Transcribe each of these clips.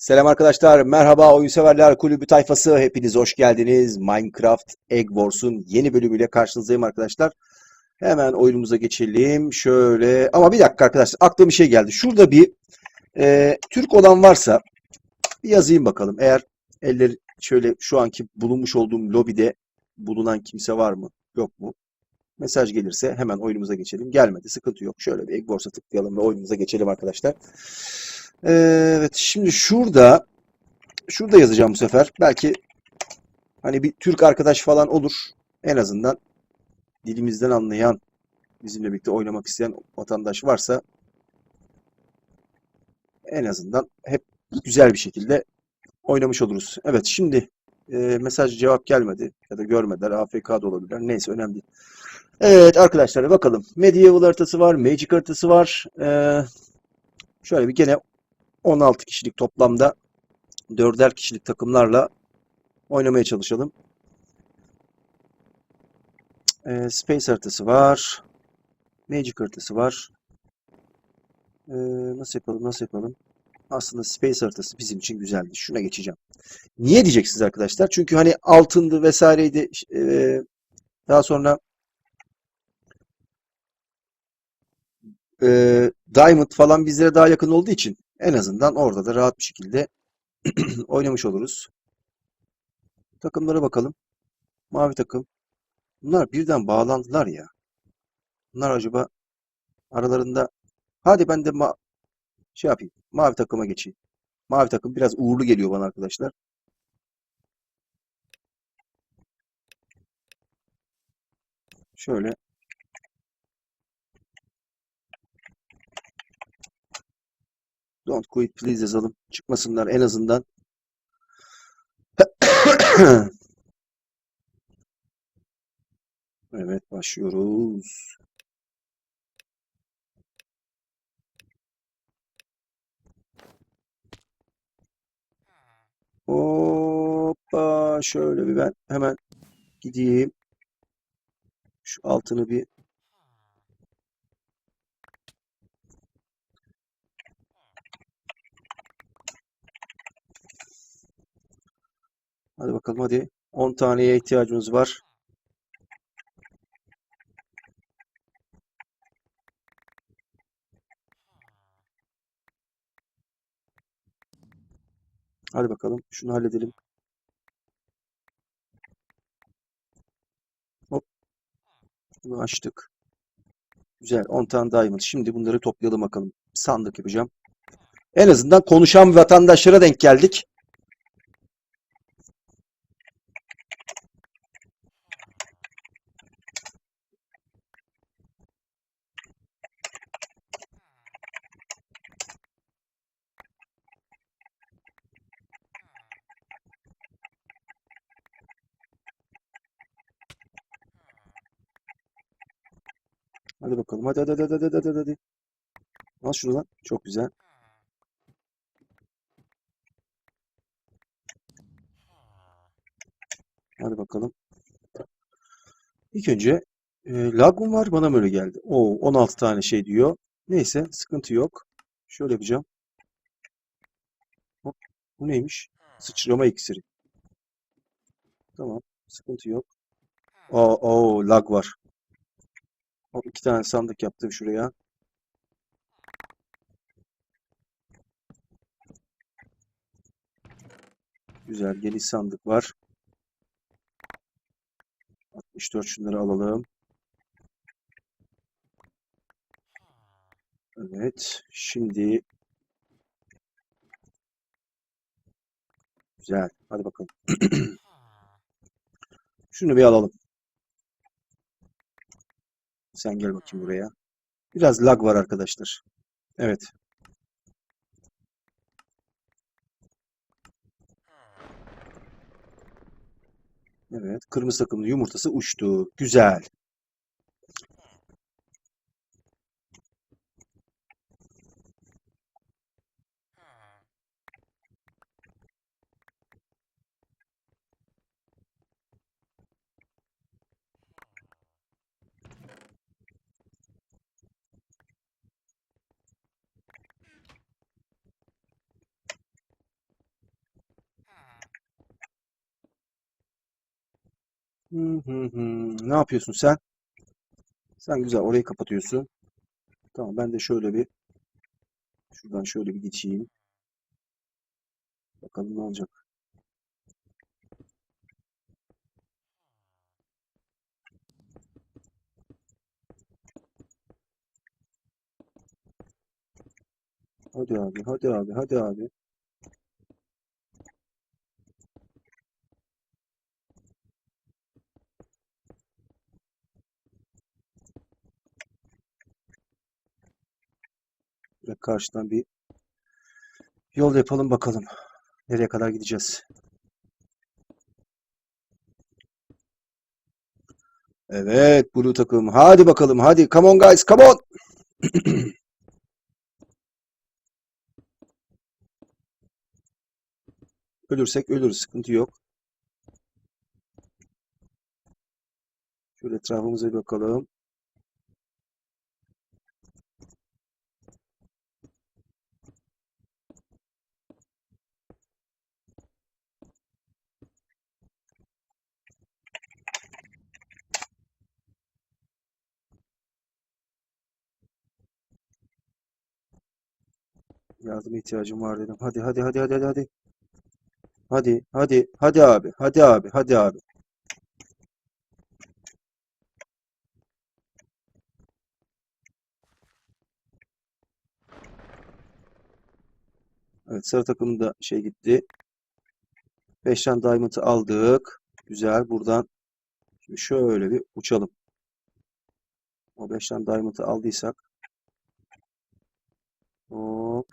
Selam arkadaşlar, merhaba oyun severler kulübü tayfası, hepiniz hoş geldiniz. Minecraft Egg Wars'un yeni bölümüyle karşınızdayım arkadaşlar. Hemen oyunumuza geçelim. Şöyle, ama bir dakika arkadaşlar, aklıma bir şey geldi. Şurada bir e, Türk olan varsa bir yazayım bakalım. Eğer eller şöyle şu anki bulunmuş olduğum lobide bulunan kimse var mı? Yok mu? Mesaj gelirse hemen oyunumuza geçelim. Gelmedi, sıkıntı yok. Şöyle bir Egg Wars'a tıklayalım ve oyunumuza geçelim arkadaşlar. Evet, şimdi şurada şurada yazacağım bu sefer. Belki hani bir Türk arkadaş falan olur. En azından dilimizden anlayan, bizimle birlikte oynamak isteyen vatandaş varsa en azından hep güzel bir şekilde oynamış oluruz. Evet, şimdi e, mesaj cevap gelmedi ya da görmediler. AFK da olabilirler. Neyse önemli. Evet arkadaşlar bakalım. Medieval haritası var, Magic haritası var. Ee, şöyle bir gene 16 kişilik toplamda 4'er kişilik takımlarla oynamaya çalışalım. Ee, Space haritası var. Magic haritası var. Ee, nasıl yapalım, nasıl yapalım? Aslında Space haritası bizim için güzeldi. Şuna geçeceğim. Niye diyeceksiniz arkadaşlar? Çünkü hani altındı vesaireydi. Ee, daha sonra e, Diamond falan bizlere daha yakın olduğu için en azından orada da rahat bir şekilde oynamış oluruz. Takımlara bakalım. Mavi takım. Bunlar birden bağlandılar ya. Bunlar acaba aralarında hadi ben de ma şey yapayım. Mavi takıma geçeyim. Mavi takım biraz uğurlu geliyor bana arkadaşlar. Şöyle Don't quit please yazalım. Çıkmasınlar en azından. Evet başlıyoruz. Hoppa şöyle bir ben hemen gideyim. Şu altını bir Hadi bakalım hadi. 10 taneye ihtiyacımız var. Hadi bakalım. Şunu halledelim. Hop. Bunu açtık. Güzel. 10 tane diamond. Şimdi bunları toplayalım bakalım. Sandık yapacağım. En azından konuşan vatandaşlara denk geldik. Hadi bakalım. Hadi hadi hadi hadi hadi hadi. hadi. Al şunu lan. Çok güzel. Hadi bakalım. İlk önce e, lag var? Bana mı öyle geldi? Oo, 16 tane şey diyor. Neyse sıkıntı yok. Şöyle yapacağım. Hop, bu neymiş? Sıçrama iksiri. Tamam. Sıkıntı yok. Oo, oo lag var. İki tane sandık yaptım şuraya. Güzel. Geniş sandık var. 64 şunları alalım. Evet. Şimdi güzel. Hadi bakalım. Şunu bir alalım. Sen gel bakayım buraya. Biraz lag var arkadaşlar. Evet. Evet. Kırmızı takımın yumurtası uçtu. Güzel. Ne yapıyorsun sen? Sen güzel orayı kapatıyorsun. Tamam ben de şöyle bir şuradan şöyle bir geçeyim. Bakalım ne olacak. Hadi abi, hadi abi, hadi abi. Ve karşıdan bir yol yapalım bakalım. Nereye kadar gideceğiz? Evet, Blue takım. Hadi bakalım, hadi. Come on guys, come on. Ölürsek ölürüz, sıkıntı yok. Şöyle etrafımıza bir bakalım. Yardıma ihtiyacım var dedim. Hadi, hadi, hadi, hadi, hadi, hadi. Hadi, hadi, hadi abi, hadi abi, hadi abi. Evet, sarı takımda şey gitti. 5 tane diamond'ı aldık. Güzel. Buradan şimdi şöyle bir uçalım. O 5 tane diamond'ı aldıysak hop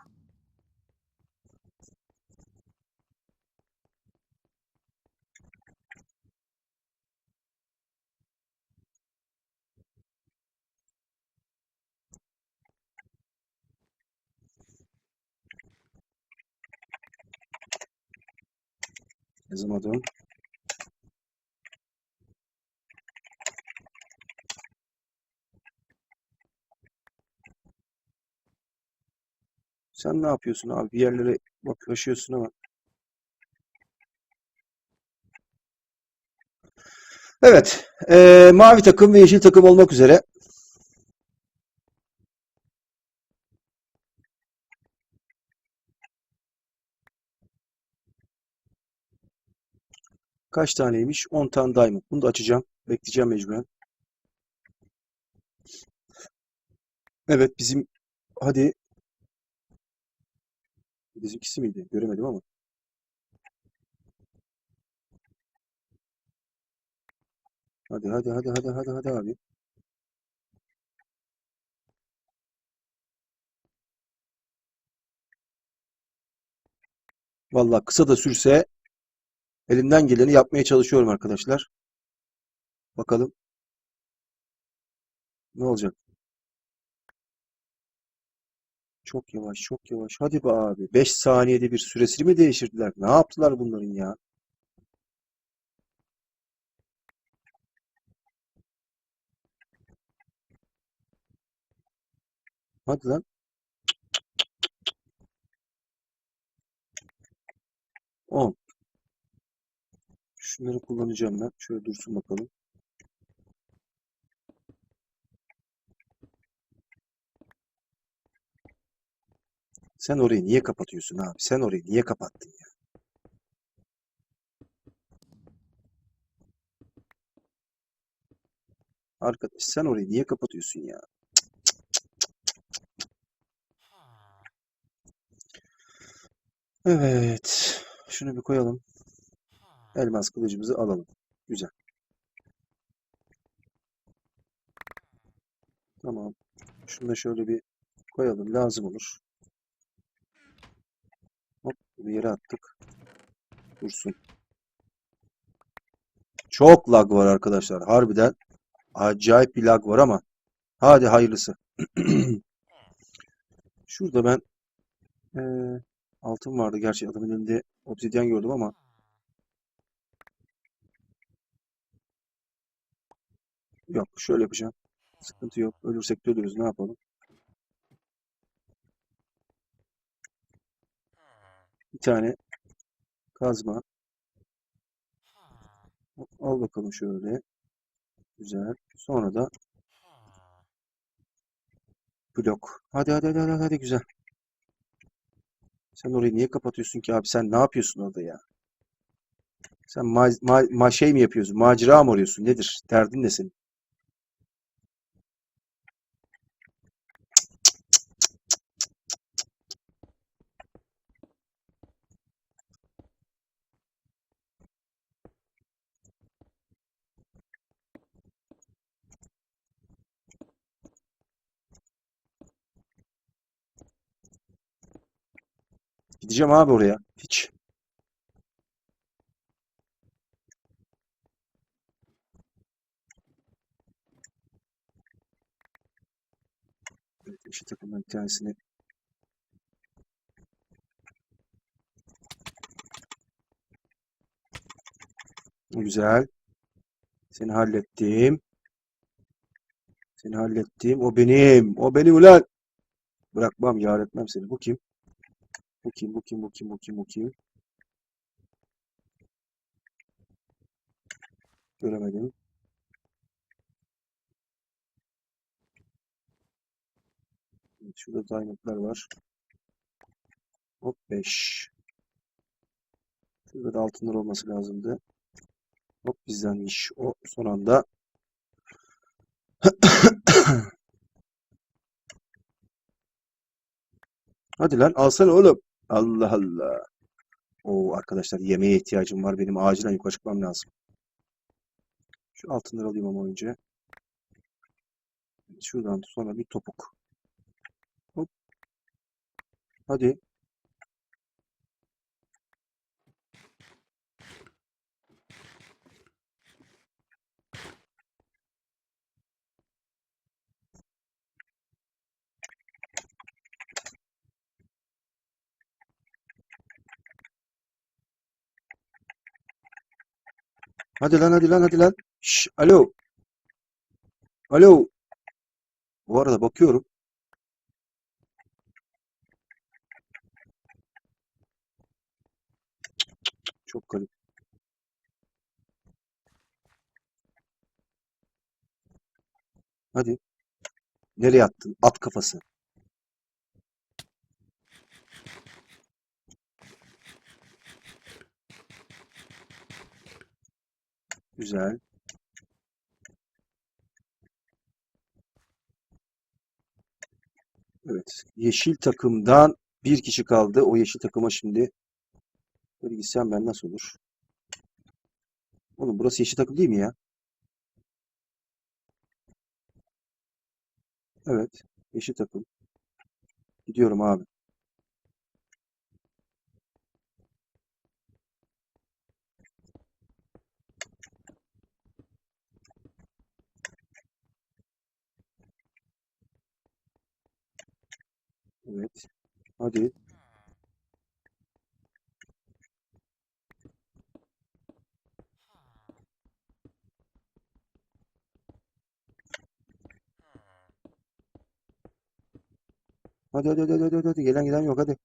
yazamadım. Sen ne yapıyorsun abi? Bir yerlere bakıyorsun ama. Evet. eee, mavi takım ve yeşil takım olmak üzere. Kaç taneymiş? 10 tane diamond. Bunu da açacağım. Bekleyeceğim mecburen. Evet bizim hadi bizimkisi miydi? Göremedim ama. Hadi hadi hadi hadi hadi hadi abi. Vallahi kısa da sürse elimden geleni yapmaya çalışıyorum arkadaşlar. Bakalım ne olacak. Çok yavaş, çok yavaş. Hadi be abi. 5 saniyede bir süresini mi değiştirdiler? Ne yaptılar bunların ya? Hadi lan. 10. Şunları kullanacağım ben. Şöyle dursun bakalım. Sen orayı niye kapatıyorsun abi? Sen orayı niye kapattın ya? Arkadaş sen orayı niye kapatıyorsun ya? Evet. Şunu bir koyalım. Elmas kılıcımızı alalım. Güzel. Tamam. Şunu da şöyle bir koyalım. Lazım olur. Hop. Bunu yere attık. Dursun. Çok lag var arkadaşlar. Harbiden acayip bir lag var ama hadi hayırlısı. Şurada ben eee, altın vardı. Gerçi adamın elinde obsidyen gördüm ama yok. Şöyle yapacağım. Sıkıntı yok. Ölürsek de ölürüz. Ne yapalım? Bir tane kazma. Al bakalım şöyle. Güzel. Sonra da blok. Hadi hadi hadi hadi, hadi güzel. Sen orayı niye kapatıyorsun ki abi? Sen ne yapıyorsun orada ya? Sen ma, ma, ma- şey mi yapıyorsun? Macera mı arıyorsun? Nedir? Derdin ne senin? Gideceğim abi oraya. Hiç. Evet, eşit takımdan bir tanesini Güzel. Seni hallettim. Seni hallettim. O benim. O benim ulan. Bırakmam, yar etmem seni. Bu kim? Bu kim? Bu kim? Bu kim? Bu kim? Bu kim? Göremedim. Şurada diamondlar var. Hop 5. Şurada da altınlar olması lazımdı. Hop bizdenmiş. O son anda. Hadi lan alsana oğlum. Allah Allah. Oo arkadaşlar yemeğe ihtiyacım var. Benim acilen yukarı çıkmam lazım. Şu altınları alayım ama önce. Şuradan sonra bir topuk. Hop. Hadi. Hadi lan hadi lan hadi lan. Şş, alo. Alo. Bu arada bakıyorum. Çok garip. Hadi. Nereye attın? At kafası. Güzel. Evet. Yeşil takımdan bir kişi kaldı. O yeşil takıma şimdi böyle gitsem ben nasıl olur? Oğlum burası yeşil takım değil mi ya? Evet. Yeşil takım. Gidiyorum abi. Evet. Hadi. Hadi hadi hadi hadi hadi. hadi. Gelen giden yok hadi.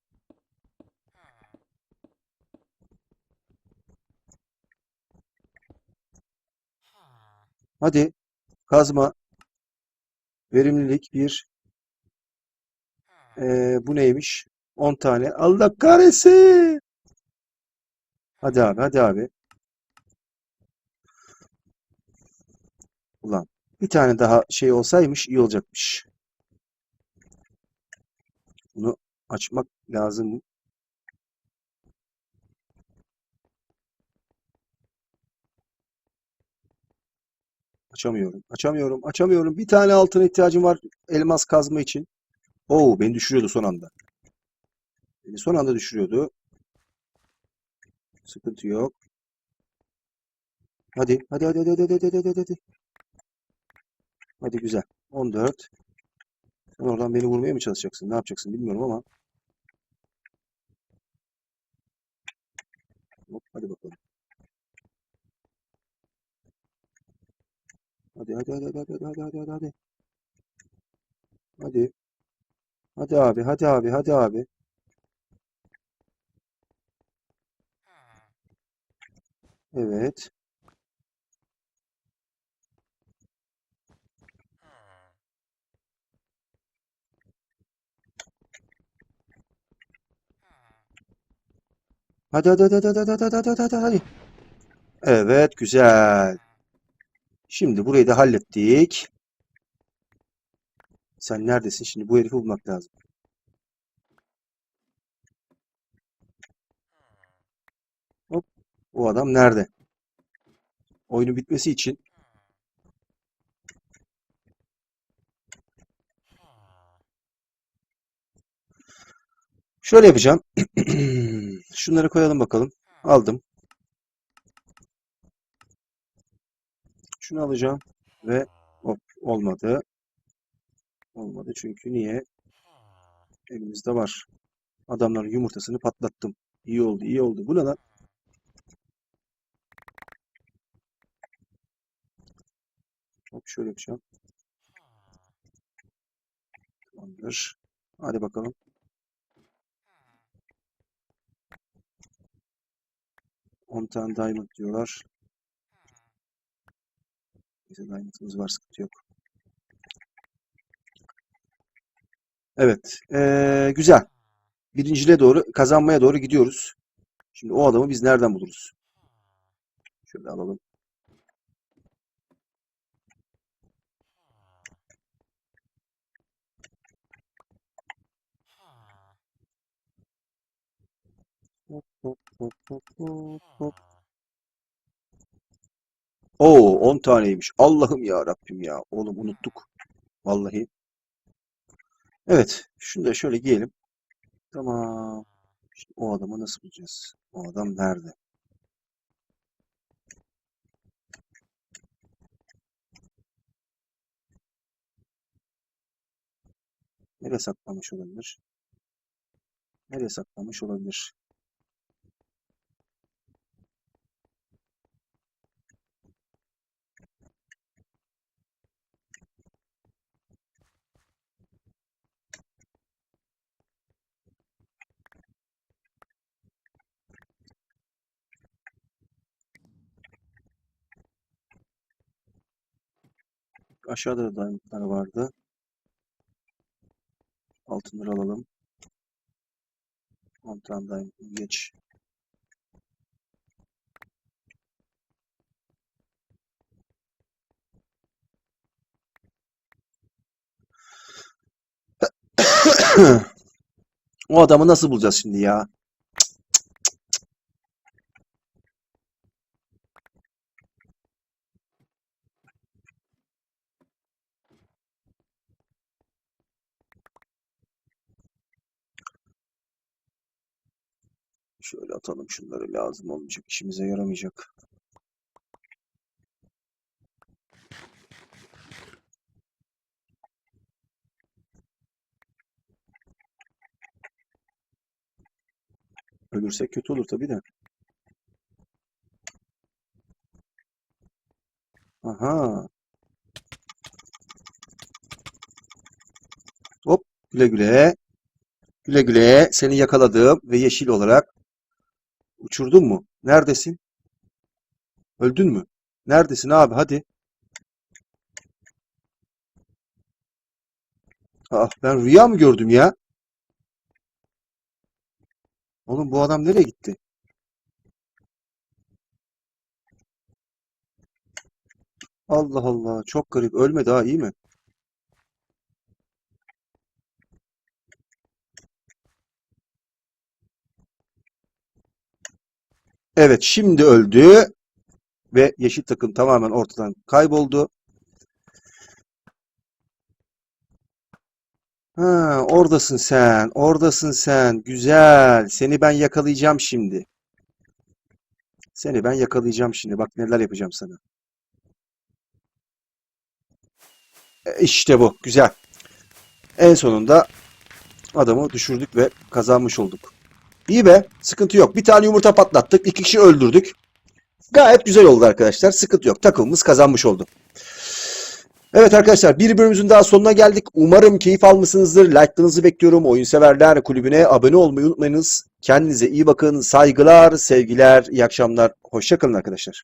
Hadi. Kazma. Verimlilik bir. Ee, bu neymiş? 10 tane. Allah kahretsin. Hadi abi hadi abi. Ulan bir tane daha şey olsaymış iyi olacakmış. Bunu açmak lazım. Açamıyorum. Açamıyorum. Açamıyorum. Bir tane altına ihtiyacım var elmas kazma için. Oo beni düşürüyordu son anda. Beni son anda düşürüyordu. Sıkıntı yok. Hadi. Hadi hadi hadi hadi hadi hadi hadi hadi. Güzel. 14. Sen oradan beni vurmaya mı çalışacaksın? Ne yapacaksın bilmiyorum ama. Hop, hadi bakalım. Hadi hadi hadi hadi hadi hadi hadi hadi hadi. Hadi abi, hadi abi, hadi abi. Evet. Hadi hadi hadi hadi hadi hadi hadi hadi hadi. Evet güzel. Şimdi burayı da hallettik. Sen neredesin? Şimdi bu herifi bulmak lazım. Hop. O adam nerede? Oyunun bitmesi için şöyle yapacağım. Şunları koyalım bakalım. Aldım. Şunu alacağım ve hop olmadı. Olmadı çünkü niye? Elimizde var. Adamların yumurtasını patlattım. İyi oldu, iyi oldu. Bu ne lan? Hop şöyle yapacağım. Tamamdır. Hadi bakalım. On tane diamond diyorlar. Neyse diamond'ımız var sıkıntı yok. Evet. ee, güzel. Birinciliğe doğru, kazanmaya doğru gidiyoruz. Şimdi o adamı biz nereden buluruz? Şöyle alalım. Hop. Oo 10 taneymiş. Allah'ım ya Rabbim ya. Oğlum unuttuk. Vallahi. Evet. Şunu da şöyle giyelim. Tamam. Şimdi o adamı nasıl bulacağız? O adam nerede? Nereye saklamış olabilir? Nereye saklamış olabilir? Aşağıda da diamondlar vardı. Altınları alalım. 10 tane diamond geç. O adamı nasıl bulacağız şimdi ya? Şöyle atalım şunları lazım olmayacak, işimize yaramayacak. Ölürsek kötü olur tabii de. Aha. Hop güle güle. Güle güle seni yakaladım ve yeşil olarak uçurdun mu? Neredesin? Öldün mü? Neredesin abi hadi. Ah ben rüya mı gördüm ya? Oğlum bu adam nereye gitti? Allah Allah çok garip. Ölmedi ha iyi mi? Evet şimdi öldü ve yeşil takım tamamen ortadan kayboldu. Ha, oradasın sen. Oradasın sen. Güzel. Seni ben yakalayacağım şimdi. Seni ben yakalayacağım şimdi. Bak neler yapacağım sana. E, İşte bu. Güzel. En sonunda adamı düşürdük ve kazanmış olduk. İyi be. Sıkıntı yok. Bir tane yumurta patlattık. iki kişi öldürdük. Gayet güzel oldu arkadaşlar. Sıkıntı yok. Takımımız kazanmış oldu. Evet arkadaşlar bir bölümümüzün daha sonuna geldik. Umarım keyif almışsınızdır. Like'larınızı bekliyorum. Oyun Severler Kulübü'ne abone olmayı unutmayınız. Kendinize iyi bakın. Saygılar, sevgiler, iyi akşamlar. Hoşçakalın arkadaşlar.